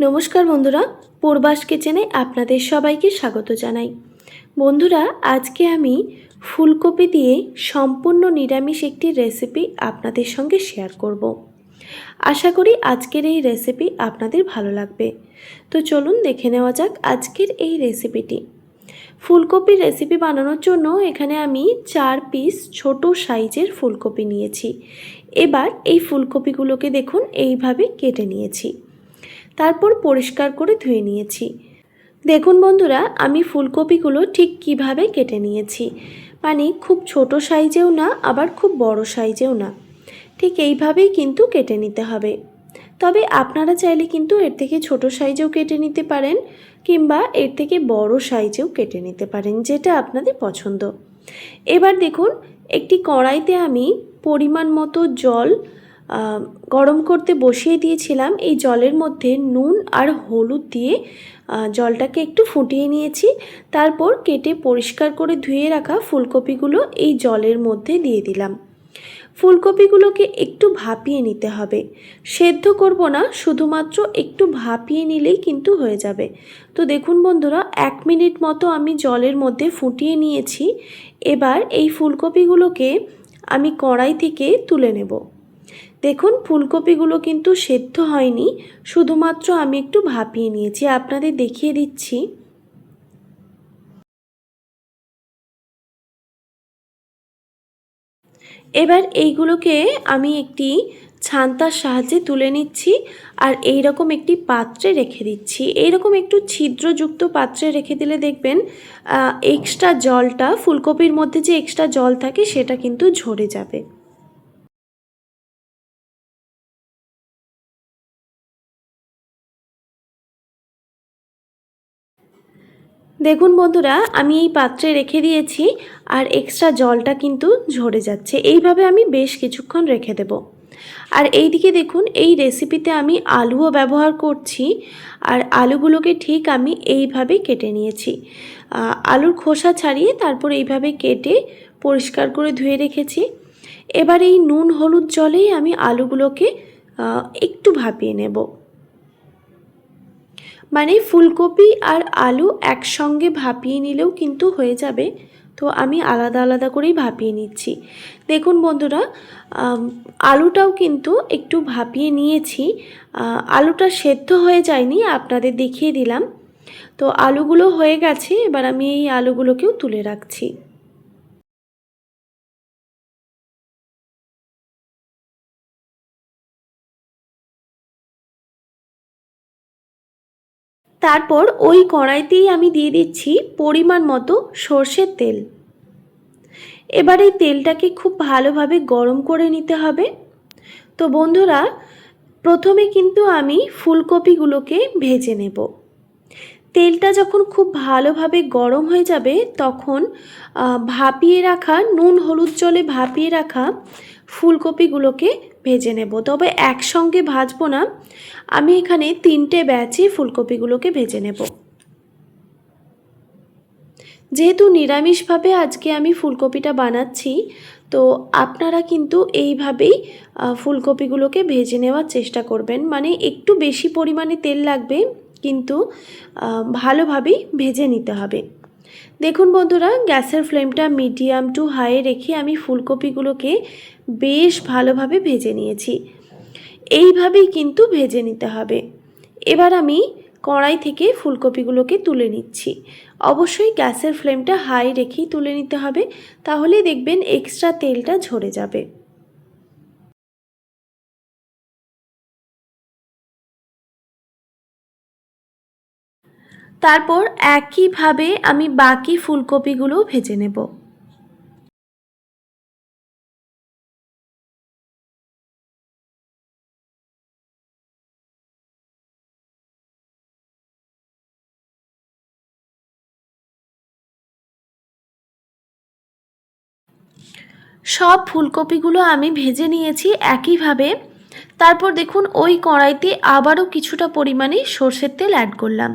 নমস্কার বন্ধুরা, পূর্বাস কিচেনে আপনাদের সবাইকে স্বাগত জানাই। বন্ধুরা, আজকে আমি ফুলকপি দিয়ে সম্পূর্ণ নিরামিষ একটি রেসিপি আপনাদের সঙ্গে শেয়ার করব। আশা করি আজকের এই রেসিপি আপনাদের ভালো লাগবে। তো চলুন দেখে নেওয়া যাক আজকের এই রেসিপিটি। ফুলকপির রেসিপি বানানোর জন্য এখানে আমি চার পিস ছোট সাইজের ফুলকপি নিয়েছি। এবার এই ফুলকপিগুলোকে দেখুন, এইভাবে কেটে নিয়েছি। তারপর পরিষ্কার করে ধুয়ে নিয়েছি। দেখুন বন্ধুরা, আমি ফুলকপিগুলো ঠিক কীভাবে কেটে নিয়েছি। মানে খুব ছোট সাইজেও না, আবার খুব বড় সাইজেও না। ঠিক এইভাবেই কিন্তু কেটে নিতে হবে। তবে আপনারা চাইলে কিন্তু এর থেকে ছোট সাইজেও কেটে নিতে পারেন, কিংবা এর থেকে বড় সাইজেও কেটে নিতে পারেন, যেটা আপনাদের পছন্দ। এবার দেখুন, একটি কড়াইতে আমি পরিমাণ মতো জল গরম করতে বসিয়ে দিয়েছিলাম। এই জলের মধ্যে নুন আর হলুদ দিয়ে জলটাকে একটু ফুটিয়ে নিয়েছি। তারপর কেটে পরিষ্কার করে ধুয়ে রাখা ফুলকপিগুলো এই জলের মধ্যে দিয়ে দিলাম। ফুলকপিগুলোকে একটু ভাপিয়ে নিতে হবে। সেদ্ধ করব না, শুধুমাত্র একটু ভাপিয়ে নিলেই কিন্তু হয়ে যাবে। তো দেখুন বন্ধুরা, এক মিনিট মতো আমি জলের মধ্যে ফুটিয়ে নিয়েছি। এবার এই ফুলকপিগুলোকে আমি কড়াই থেকে তুলে নেব। দেখুন, ফুলকপিগুলো কিন্তু সেদ্ধ হয়নি। শুধুমাত্র আমি একটু ভাপিয়ে নিয়েছি। আপনাদের দেখিয়ে দিচ্ছি। এবার এইগুলোকে আমি একটি ছান্তার সাহায্যে তুলে নিচ্ছি আর এই রকম একটি পাত্রে রেখে দিচ্ছি। এইরকম একটু ছিদ্রযুক্ত পাত্রে রেখে দিলে দেখবেন এক্সট্রা জলটা, ফুলকপির মধ্যে যে এক্সট্রা জল থাকে সেটা কিন্তু ঝরে যাবে। দেখুন বন্ধুরা, আমি এই পাত্রে রেখে দিয়েছি আর এক্সট্রা জলটা কিন্তু ঝরে যাচ্ছে। এইভাবে আমি বেশ কিছুক্ষণ রেখে দেব। আর এই দিকে দেখুন, এই রেসিপিতে আমি আলুও ব্যবহার করছি আর আলুগুলোকে ঠিক আমি এইভাবে কেটে নিয়েছি। আলুর খোসা ছাড়িয়ে তারপর এইভাবে কেটে পরিষ্কার করে ধুয়ে রেখেছি। এবার এই নুন হলুদ জলেই আমি আলুগুলোকে একটু ভাপিয়ে নেব। মানে ফুলকপি আর আলু একসঙ্গে ভাপিয়ে নিলেও কিন্তু হয়ে যাবে। তো আমি আলাদা আলাদা করেই ভাপিয়ে নিচ্ছি। দেখুন বন্ধুরা আলুটাও কিন্তু একটু ভাপিয়ে নিয়েছি। আলুটা সেদ্ধ হয়ে যায়নি, আপনাদের দেখিয়ে দিলাম। তো আলুগুলো হয়ে গেছে, এবার আমি এই আলুগুলোকেও তুলে রাখছি। তারপর ওই কড়াইতেই আমি দিয়ে দিচ্ছি পরিমাণ মতো সর্ষের তেল। এবার এই তেলটাকে খুব ভালোভাবে গরম করে নিতে হবে। তো বন্ধুরা, প্রথমে কিন্তু আমি ফুলকপিগুলোকে ভেজে নেব। তেলটা যখন খুব ভালোভাবে গরম হয়ে যাবে, তখন ভাপিয়ে রাখা, নুন হলুদ জলে ভাপিয়ে রাখা ফুলকপিগুলোকে ভেজে নেব। তবে একসঙ্গে ভাজবো না। আমি এখানে তিনটে ব্যাচে ফুলকপিগুলোকে ভেজে নেব। যেহেতু নিরামিষভাবে আজকে আমি ফুলকপিটা বানাচ্ছি, তো আপনারা কিন্তু এইভাবেই ফুলকপিগুলোকে ভেজে নেওয়ার চেষ্টা করবেন। মানে একটু বেশি পরিমাণে তেল লাগবে, কিন্তু ভালোভাবেই ভেজে নিতে হবে। দেখুন বন্ধুরা, গ্যাসের ফ্লেমটা মিডিয়াম টু হাই রেখে আমি ফুলকপিগুলোকে বেশ ভালোভাবে ভেজে নিয়েছি। এইভাবেই কিন্তু ভেজে নিতে হবে। এবার আমি কড়াই থেকে ফুলকপিগুলোকে তুলে নিচ্ছি। অবশ্যই গ্যাসের ফ্লেমটা হাই রেখেই তুলে নিতে হবে তাহলে দেখবেন এক্সট্রা তেলটা ঝরে যাবে। তারপর একইভাবে আমি বাকি ফুলকপিগুলো ভেজে নেব। সব ফুলকপিগুলো আমি ভেজে নিয়েছি একইভাবে। তারপর দেখুন, ওই কড়াইতে আবারও কিছুটা পরিমাণে সর্ষের তেল অ্যাড করলাম।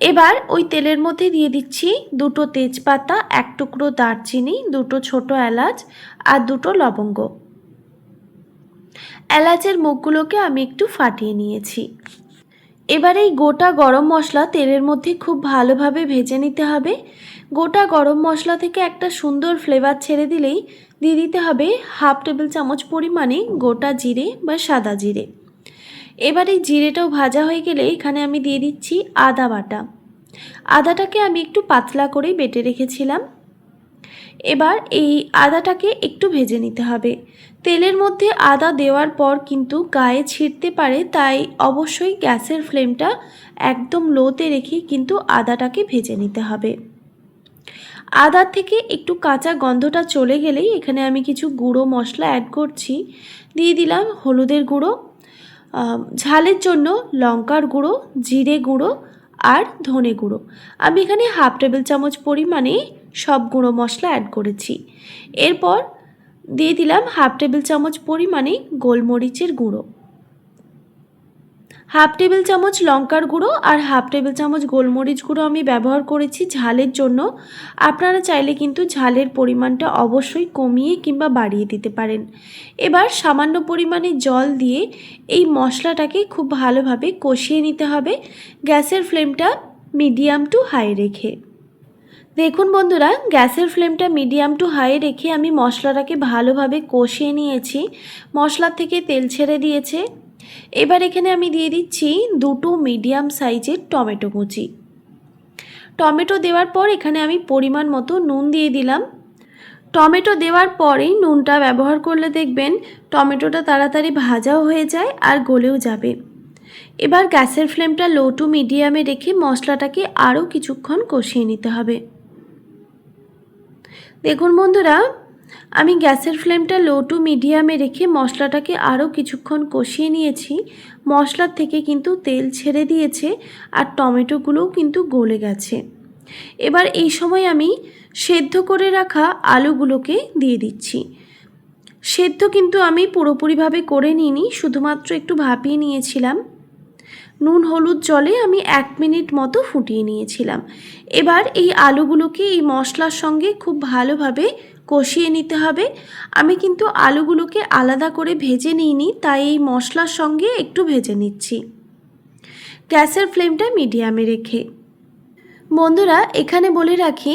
এবার ওই তেলের মধ্যে দিয়ে দিচ্ছি দুটো তেজপাতা, এক টুকরো দারচিনি, দুটো ছোট এলাচ আর দুটো লবঙ্গ। এলাচের মুখগুলোকে আমি একটু ফাটিয়ে নিয়েছি। এবার এই গোটা গরম মশলা তেলের মধ্যে খুব ভালোভাবে ভেজে নিতে হবে। গোটা গরম মশলা থেকে একটা সুন্দর ফ্লেভার ছেড়ে দিলেই দিয়ে দিতে হবে হাফ টেবিল চামচ পরিমাণে গোটা জিরে বা সাদা জিরে। এবার এই জিরেটাও ভাজা হয়ে গেলে এখানে আমি দিয়ে দিচ্ছি আদা বাটা। আদাটাকে আমি একটু পাতলা করেই বেটে রেখেছিলাম। এবার এই আদাটাকে একটু ভেজে নিতে হবে। তেলের মধ্যে আদা দেওয়ার পর কিন্তু গায়ে ছিঁড়তে পারে, তাই অবশ্যই গ্যাসের ফ্লেমটা একদম লোতে রেখে কিন্তু আদাটাকে ভেজে নিতে হবে। আদার থেকে একটু কাঁচা গন্ধটা চলে গেলেই এখানে আমি কিছু গুঁড়ো মশলা অ্যাড করছি। দিয়ে দিলাম হলুদের গুঁড়ো। ঝালের জন্য লঙ্কার গুঁড়ো, জিরে গুঁড়ো আর ধনে গুঁড়ো। আমি এখানে হাফ টেবিল চামচ পরিমাণে সব গুঁড়ো মশলা অ্যাড করেছি। এরপর দিয়ে দিলাম হাফ টেবিল চামচ পরিমাণে গোলমরিচের গুঁড়ো। হাফ টেবিল চামচ লঙ্কার গুঁড়ো আর হাফ টেবিল চামচ গোলমরিচ গুঁড়ো আমি ব্যবহার করেছি ঝালের জন্য। আপনারা চাইলে কিন্তু ঝালের পরিমাণটা অবশ্যই কমিয়ে কিংবা বাড়িয়ে দিতে পারেন। এবার সামান্য পরিমাণে জল দিয়ে এই মশলাটাকে খুব ভালোভাবে কষিয়ে নিতে হবে। গ্যাসের ফ্লেমটা মিডিয়াম টু হাই রেখে। দেখুন বন্ধুরা, গ্যাসের ফ্লেমটা মিডিয়াম টু হাই রেখে আমি মশলাটাকে ভালোভাবে কষিয়ে নিয়েছি। মশলা থেকে তেল ছেড়ে দিয়েছে। এবার এখানে আমি দিয়ে দিচ্ছি দুটো মিডিয়াম সাইজের টমেটো কুচি। টমেটো দেওয়ার পর এখানে আমি পরিমাণ মতো নুন দিয়ে দিলাম। টমেটো দেওয়ার পরেই নুনটা ব্যবহার করলে দেখবেন টমেটোটা তাড়াতাড়ি ভাজাও হয়ে যায় আর গলেও যাবে। এবার গ্যাসের ফ্লেমটা লো টু মিডিয়ামে রেখে মশলাটাকে আরও কিছুক্ষণ কষিয়ে নিতে হবে। দেখুন বন্ধুরা আমি গ্যাসের ফ্লেমটা লো টু মিডিয়ামে রেখে মশলাটাকে আরও কিছুক্ষণ কষিয়ে নিয়েছি। মশলার থেকে কিন্তু তেল ছেড়ে দিয়েছে আর টমেটোগুলোও কিন্তু গলে গেছে। এবার এই সময় আমি সেদ্ধ করে রাখা আলুগুলোকে দিয়ে দিচ্ছি। সেদ্ধ কিন্তু আমি পুরোপুরিভাবে করে নিইনি, শুধুমাত্র একটু ভাপিয়ে নিয়েছিলাম। নুন, হলুদ, জলে আমি এক মিনিট মতো ফুটিয়ে নিয়েছিলাম। এবার এই আলুগুলোকে এই মশলার সঙ্গে খুব ভালোভাবে কষিয়ে নিতে হবে। আমি কিন্তু আলুগুলোকে আলাদা করে ভেজে নিইনি, তাই এই মশলার সঙ্গে একটু ভেজে নিচ্ছি। গ্যাসের ফ্লেমটা মিডিয়ামে রেখে। বন্ধুরা, এখানে বলে রাখি,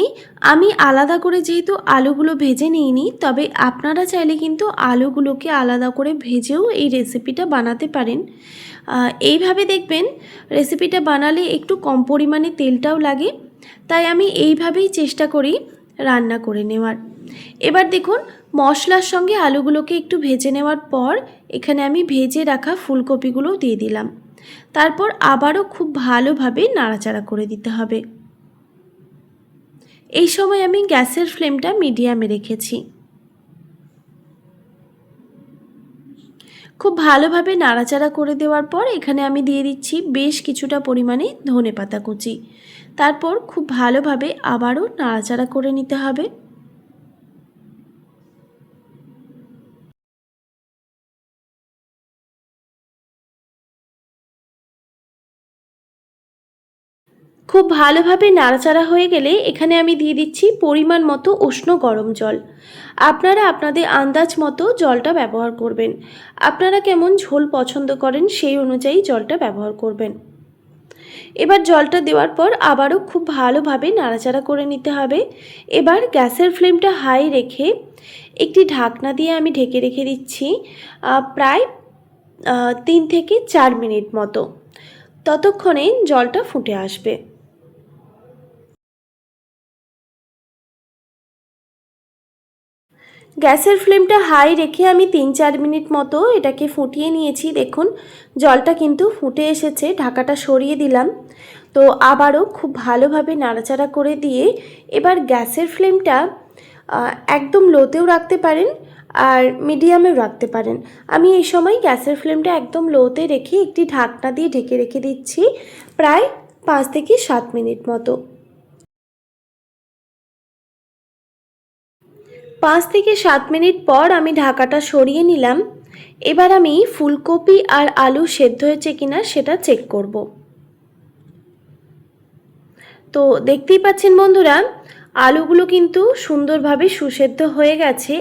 আমি আলাদা করে যেহেতু আলুগুলো ভেজে নিইনি, তবে আপনারা চাইলে কিন্তু আলুগুলোকে আলাদা করে ভেজেও এই রেসিপিটা বানাতে পারেন। এইভাবে দেখবেন, রেসিপিটা বানালে একটু কম পরিমাণে তেলটাও লাগে। তাই আমি এইভাবেই চেষ্টা করি রান্না করে নেওয়ার। এবার দেখুন, মশলার সঙ্গে আলুগুলোকে একটু ভেজে নেওয়ার পর এখানে আমি ভেজে রাখা ফুলকপিগুলোও দিয়ে দিলাম। তারপর আবারও খুব ভালোভাবে নাড়াচাড়া করে দিতে হবে। এই সময় আমি গ্যাসের ফ্লেমটা মিডিয়ামে রেখেছি। খুব ভালোভাবে নাড়াচাড়া করে দেওয়ার পর এখানে আমি দিয়ে দিচ্ছি বেশ কিছুটা পরিমাণে ধনে পাতা কুচি। তারপর খুব ভালোভাবে আবারও নাড়াচাড়া করে নিতে হবে। খুব ভালোভাবে নাড়াচাড়া হয়ে গেলে এখানে আমি দিয়ে দিচ্ছি পরিমাণ মতো উষ্ণ গরম জল। আপনারা আপনাদের আন্দাজ মতো জলটা ব্যবহার করবেন। আপনারা কেমন ঝোল পছন্দ করেন সেই অনুযায়ী জলটা ব্যবহার করবেন। এবার জলটা দেওয়ার পর আবারও খুব ভালোভাবে নাড়াচাড়া করে নিতে হবে। এবার গ্যাসের ফ্লেমটা হাই রেখে একটি ঢাকনা দিয়ে আমি ঢেকে রেখে দিচ্ছি প্রায় তিন থেকে চার মিনিট মতো। ততক্ষণে জলটা ফুটে আসবে। গ্যাসের ফ্লেমটা হাই রেখে আমি তিন চার মিনিট মতো এটাকে ফুটিয়ে নিয়েছি, দেখুন। জলটা কিন্তু ফুটে এসেছে, ঢাকাটা সরিয়ে দিলাম। তো আবারও খুব ভালোভাবে নাড়াচাড়া করে দিয়ে এবার গ্যাসের ফ্লেমটা একদম লোতেও রাখতে পারেন আর মিডিয়ামেও রাখতে পারেন। আমি এই সময় গ্যাসের ফ্লেমটা একদম লোতে রেখে একটি ঢাকনা দিয়ে ঢেকে রেখে দিচ্ছি, প্রায় পাঁচ থেকে সাত মিনিট মতো। পাঁচ থেকে সাত মিনিট পর আমি ঢাকাটা সরিয়ে নিলাম। এবার আমি ফুলকপি আর আলু সেদ্ধ হয়েছে কিনা সেটা চেক করব। তো দেখতেই পাচ্ছেন বন্ধুরা, আলুগুলো কিন্তু সুন্দরভাবে সুসেদ্ধ হয়ে গেছে।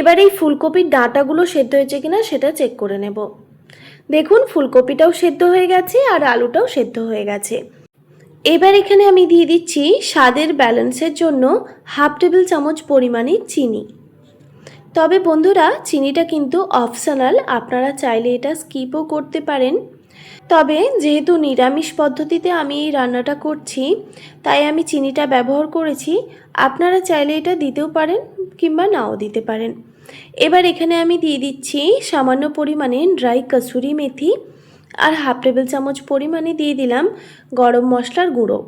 এবার এই ফুলকপির ডাঁটাগুলো সেদ্ধ হয়েছে কিনা সেটা চেক করে নেব। দেখুন, ফুলকপিটাও সেদ্ধ হয়ে গেছে আর আলুটাও সেদ্ধ হয়ে গেছে। এবার এখানে আমি দিয়ে দিচ্ছি স্বাদের ব্যালেন্সের জন্য হাফ টেবিল চামচ পরিমাণে চিনি। তবে বন্ধুরা, চিনিটা কিন্তু অপশনাল, আপনারা চাইলে এটা স্কিপও করতে পারেন। তবে যেহেতু নিরামিষ পদ্ধতিতে আমি এই রান্নাটা করছি, তাই আমি চিনিটা ব্যবহার করেছি, আপনারা চাইলে এটা দিতেও পারেন কিংবা নাও দিতে পারেন। এবার এখানে আমি দিয়ে দিচ্ছি সামান্য পরিমাণে ড্রাই কসুরি মেথি। আর হাফ টেবিল চামচ পরিমাণে দিয়ে দিলাম গরম মশলার গুঁড়ো।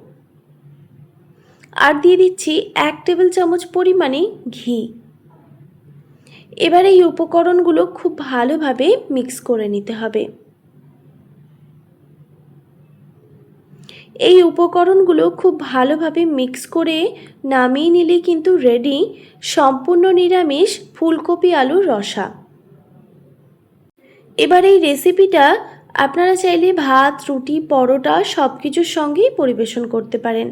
আর দিয়ে দিচ্ছি এক টেবিল চামচ পরিমাণে ঘি। এবার এই উপকরণগুলো খুব ভালোভাবে মিক্স করে নিতে হবে। এই উপকরণগুলো খুব ভালোভাবে মিক্স করে নামিয়ে নিলে কিন্তু রেডি সম্পূর্ণ নিরামিষ ফুলকপি আলুর রসা। এবার এই রেসিপিটা আপনারা চাইলে ভাত, রুটি, পরোটা সব কিছুর সঙ্গেই পরিবেশন করতে পারেন।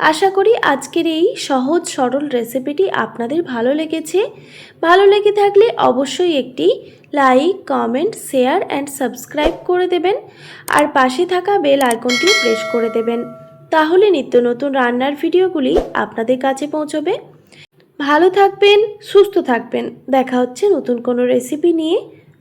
আশা করি আজকের এই সহজ, সরল রেসিপিটি আপনাদের ভালো লেগেছে। ভালো লেগে থাকলে অবশ্যই একটি like, comment, share and subscribe করে দেবেন আর পাশে থাকা বেল আইকনটি প্রেস করে দেবেন। তাহলে নিত্য নতুন রান্নার ভিডিওগুলি আপনাদের কাছে পৌঁছবে। ভালো থাকবেন, সুস্থ থাকবেন। দেখা হচ্ছে নতুন কোনো রেসিপি নিয়ে।